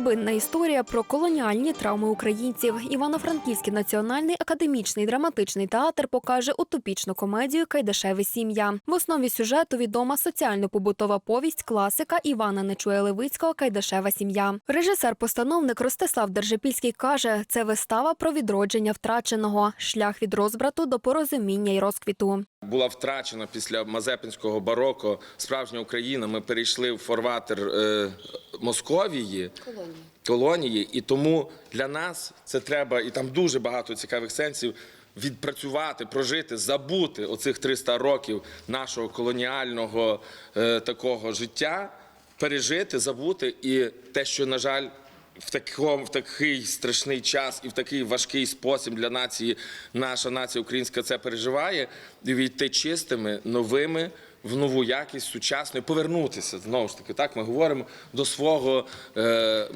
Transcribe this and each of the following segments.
Глибинна історія про колоніальні травми українців. Івано-Франківський національний академічний драматичний театр покаже утопічну комедію Кайдашеве сім'я. В основі сюжету відома соціально-побутова повість класика Івана Нечуя Левицького Кайдашева сім'я. Режисер-постановник Ростислав Держипільський каже, це вистава про відродження втраченого, шлях від розбрату до порозуміння й розквіту. Була втрачена після Мазепинського бароко справжня Україна. Ми перейшли в форватер е, Московії, колонії. І тому для нас це треба, і там дуже багато цікавих сенсів. Відпрацювати, прожити, забути оцих 300 років нашого колоніального е, такого життя, пережити, забути, і те, що на жаль. В такому в такий страшний час і в такий важкий спосіб для нації наша нація українська це переживає, і війти чистими, новими в нову якість, сучасною, повернутися знову ж таки. Так ми говоримо до свого е,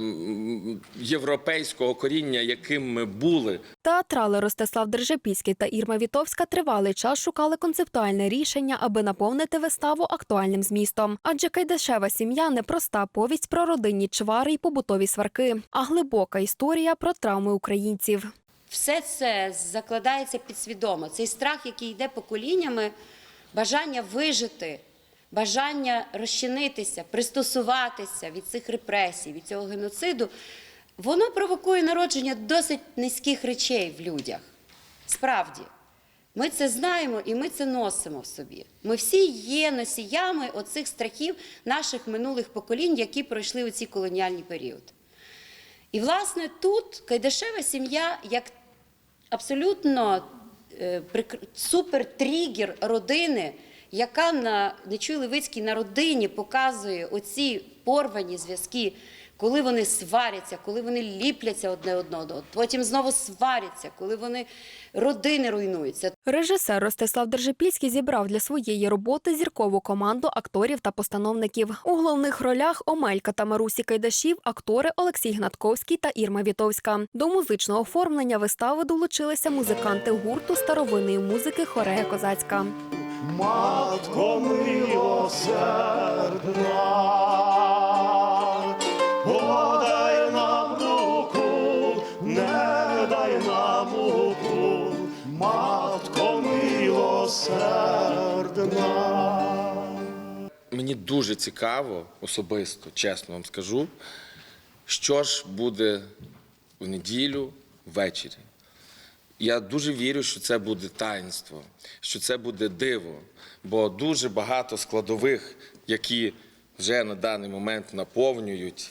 європейського коріння, яким ми були. Театрали Ростислав Держипільський та Ірма Вітовська тривалий час шукали концептуальне рішення, аби наповнити виставу актуальним змістом. Адже Кайдашева сім'я не проста повість про родинні чвари й побутові сварки, а глибока історія про травми українців. Все це закладається підсвідомо. Цей страх, який йде поколіннями, бажання вижити, бажання розчинитися, пристосуватися від цих репресій, від цього геноциду, воно провокує народження досить низьких речей в людях. Справді, ми це знаємо і ми це носимо в собі. Ми всі є носіями оцих страхів наших минулих поколінь, які пройшли у ці колоніальні період. І, власне, тут Кайдашева сім'я як абсолютно супертригер родини, яка на Нечуй Левицькій на родині показує оці порвані зв'язки, коли вони сваряться, коли вони ліпляться одне одного, потім знову сваряться, коли вони родини руйнуються. Режисер Ростислав Держипільський зібрав для своєї роботи зіркову команду акторів та постановників. У головних ролях Омелька та Марусі Кайдашів, актори Олексій Гнатковський та Ірма Вітовська. До музичного оформлення вистави долучилися музиканти гурту старовинної музики Хорея Козацька. Матко милосердна, Матко милосердна. Мені дуже цікаво, особисто, чесно вам скажу, що ж буде в неділю ввечері. Я дуже вірю, що це буде таїнство, що це буде диво, бо дуже багато складових, які вже на даний момент наповнюють,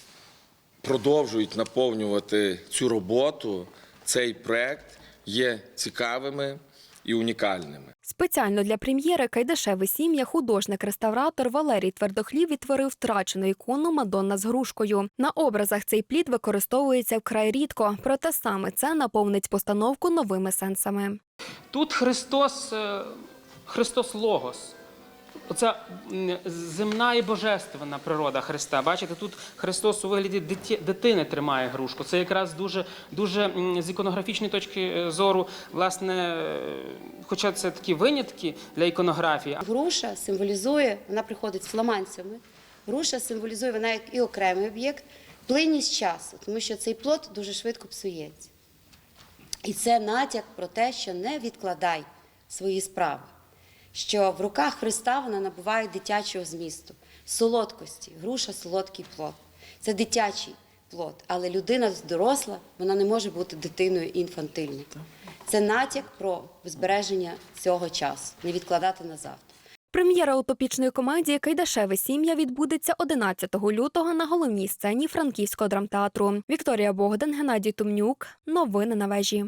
продовжують наповнювати цю роботу, цей проект є цікавими і унікальними. Спеціально для прем'єри Кайдашеве сім'я художник-реставратор Валерій Твердохлів відтворив втрачену ікону Мадонна з грушкою. На образах цей плід використовується вкрай рідко, проте саме це наповнить постановку новими сенсами. Тут Христос, е, Христос Логос. Оця земна і божественна природа Христа. Бачите, тут Христос у вигляді дитини тримає грушку. Це якраз дуже, дуже з іконографічної точки е, зору, власне, е, хоча це такі винятки для іконографії, Груша символізує, вона приходить з фламандцями. Груша символізує вона як і окремий об'єкт, плинність часу, тому що цей плод дуже швидко псується. І це натяк про те, що не відкладай свої справи, що в руках Христа вона набуває дитячого змісту, солодкості, груша солодкий плод. Це дитячий плод, але людина доросла, вона не може бути дитиною інфантильною. Це натяк про збереження цього часу, не відкладати на завтра. Прем'єра утопічної комедії Кайдашеве сім'я відбудеться 11 лютого на головній сцені Франківського драмтеатру. Вікторія Богдан, Геннадій Тумнюк. Новини на вежі.